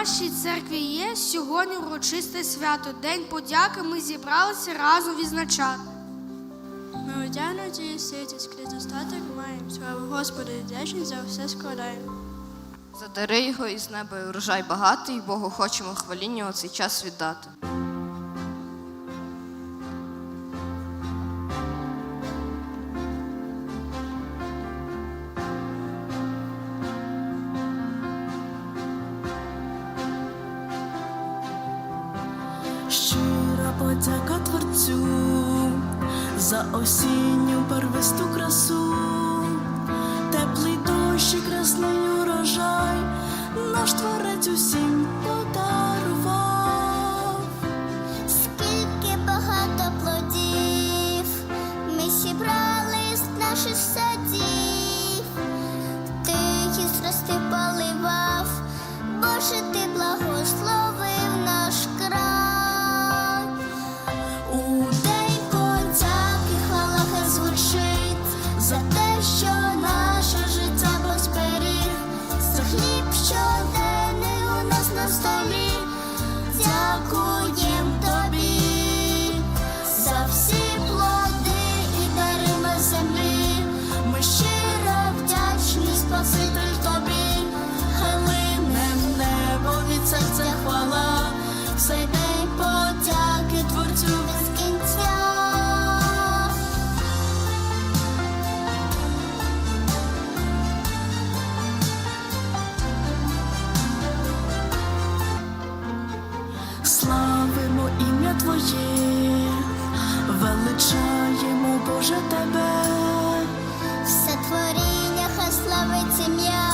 нашій церкві є сьогодні урочисте свято, День подяки. Ми зібралися разом відзначати. Ми одягнуті і ситі, скрізь достаток маємо. Слава Господу, і вдячні за все складаємо. Задари його із неба і урожай багатий, і Богу хочемо хваління у цей час віддати. Подяка Творцю за осінню первисту красу, теплий дощ і красний урожай, наш творець Славимо ім'я Твоє, величаємо Боже Тебе. Все творіння хай славить ім'я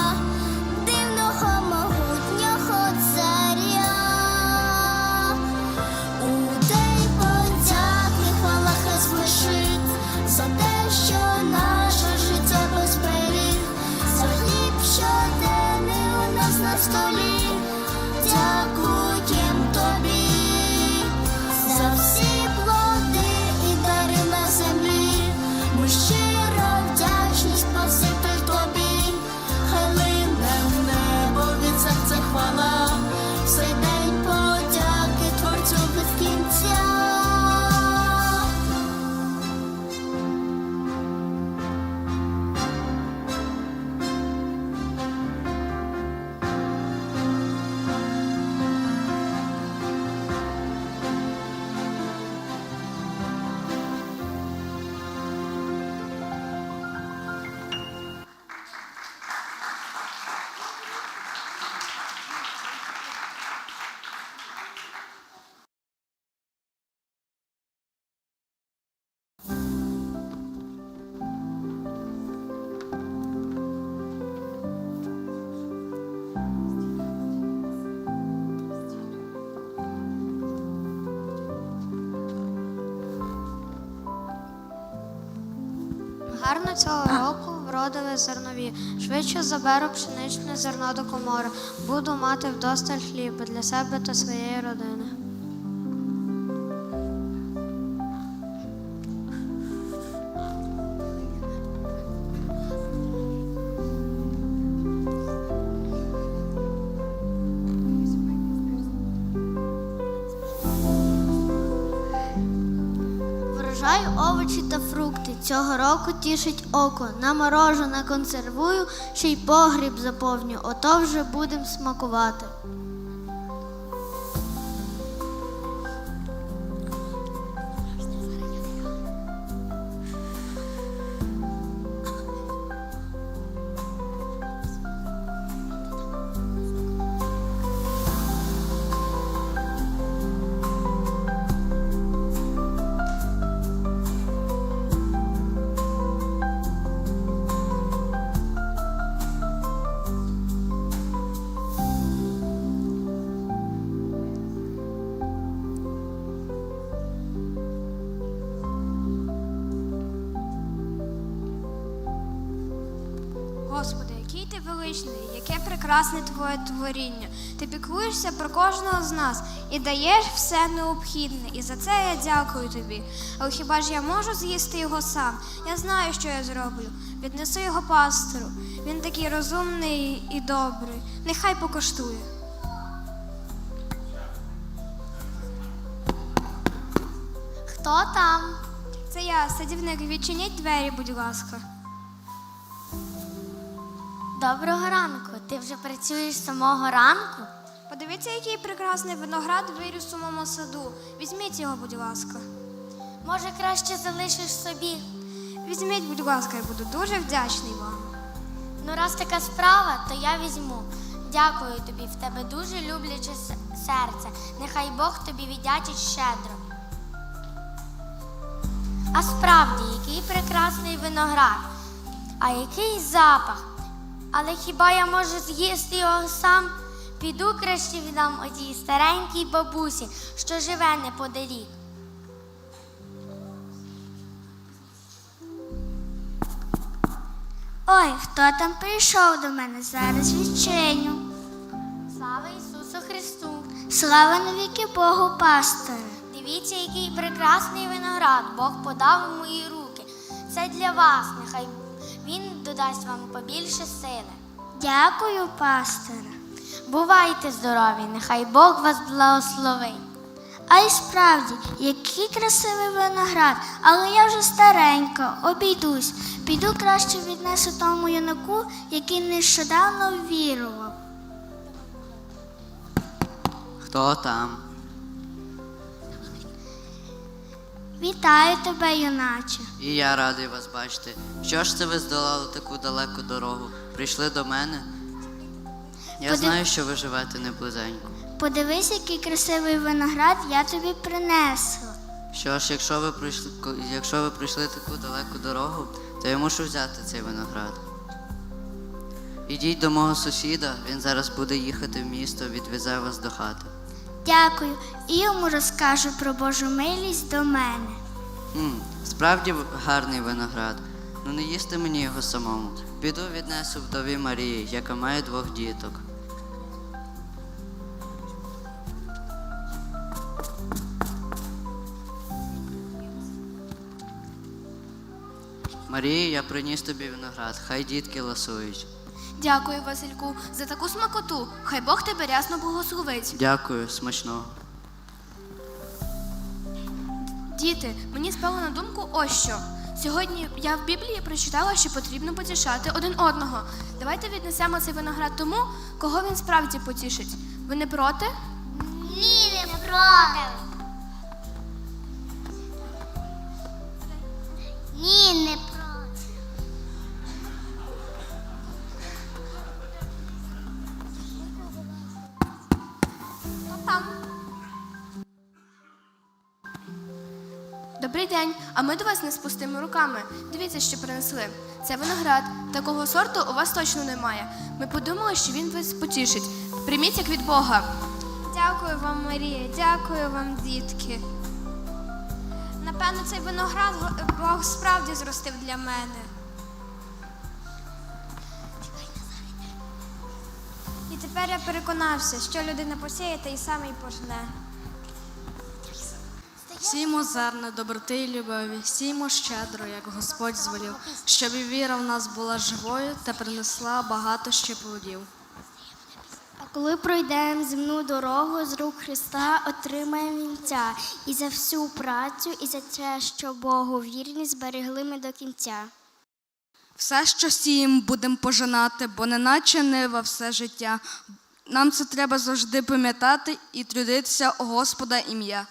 Гарно цього року вродили зернові. Швидше заберу пшеничне зерно до комори. Буду мати вдосталь хліба для себе та своєї родини. Врожаю овочі та фрукти цього року тішить око. Наморожена консервую, ще й погріб заповню, ото вже будем смакувати. Який ти величний, яке прекрасне твоє творіння. Ти піклуєшся про кожного з нас і даєш все необхідне. І за це я дякую тобі. Але хіба ж я можу з'їсти його сам? Я знаю, що я зроблю. Віднесу його пастору. Він такий розумний і добрий. Нехай покоштує. Хто там? Це я, садівник. Відчиніть двері, будь ласка. Доброго ранку. Ти вже працюєш з самого ранку? Подивіться, який прекрасний виноград виріс у моєму саду. Візьміть його, будь ласка. Може, краще залишиш собі? Візьміть, будь ласка, я буду дуже вдячний вам. Ну, раз така справа, то я візьму. Дякую тобі, в тебе дуже любляче серце. Нехай Бог тобі віддячить щедро. А справді, який прекрасний виноград, а який запах. Але хіба я можу з'їсти його сам? Піду краще віддам одій старенькій бабусі, що живе неподалік. Ой, хто там прийшов до мене? Зараз відчиню. Слава Ісусу Христу! Слава навіки Богу, пасторе. Дивіться, який прекрасний виноград Бог подав у мої руки. Це для вас, нехай Він додасть вам побільше сили. Дякую, пасторе. Бувайте здорові, нехай Бог вас благословить. А й справді, який красивий виноград, але я вже старенька, обійдусь. Піду краще віднесу тому юнаку, який нещодавно вірував. Хто там? Вітаю тебе, юначе. І я радий вас бачити. Що ж це ви здолали таку далеку дорогу? Прийшли до мене? Я Подив- знаю, що ви живете неблизенько. Подивись, який красивий виноград я тобі принесла. Що ж, якщо ви прийшли, якщо ви прийшли таку далеку дорогу, то я мушу взяти цей виноград. Ідіть до мого сусіда, він зараз буде їхати в місто, відвезе вас до хати. Дякую. І йому розкажу про Божу милість до мене. Хм, справді гарний виноград. Ну не їсти мені його самому. Піду віднесу вдові Марії, яка має двох діток. Марії, я приніс тобі виноград, хай дітки ласують. Дякую, Васильку, за таку смакоту. Хай Бог тебе рясно благословить. Дякую, смачного. Діти, мені спало на думку ось що. Сьогодні я в Біблії прочитала, що потрібно потішати один одного. Давайте віднесемо цей виноград тому, кого він справді потішить. Ви не проти? Ні, не проти. Ні, не проти. Добрий день, а ми до вас не з пустими руками. Дивіться, що принесли. Це виноград. Такого сорту у вас точно немає. Ми подумали, що він вас потішить. Прийміть як від Бога. Дякую вам, Марія, дякую вам, дітки. Напевно, цей виноград Бог справді зростив для мене. І тепер я переконався, що людина посіє, та й саме й пожне. Сіймо зерна доброти і любові, сіймо щедро, як Господь зволів, щоб і віра в нас була живою та принесла багато ще плодів. А коли пройдемо земну дорогу з рук Христа, отримаємо вінця і за всю працю, і за те, що Богу вірні, зберегли ми до кінця. Все, що сієм, будемо пожинати, бо неначе нива все життя. Нам це треба завжди пам'ятати і трудитися у Господа ім'я.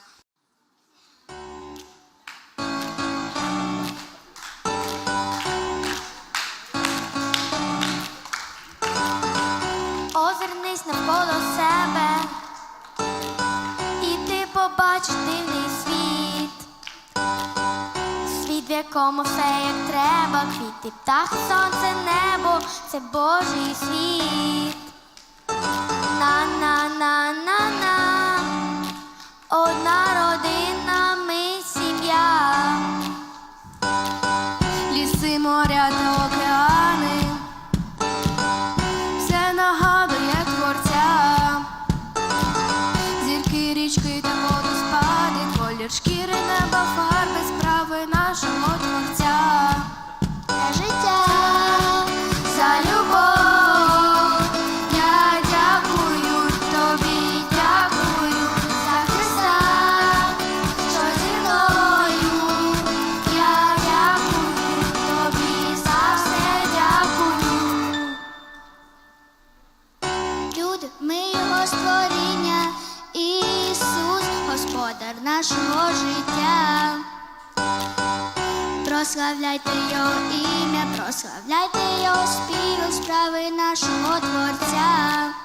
Якому все як треба, квіти, птах, сонце, небо, це Божий світ. На-на-на-на-на, Прославляйте його ім'я, прославляйте його спів, справи нашого Творця.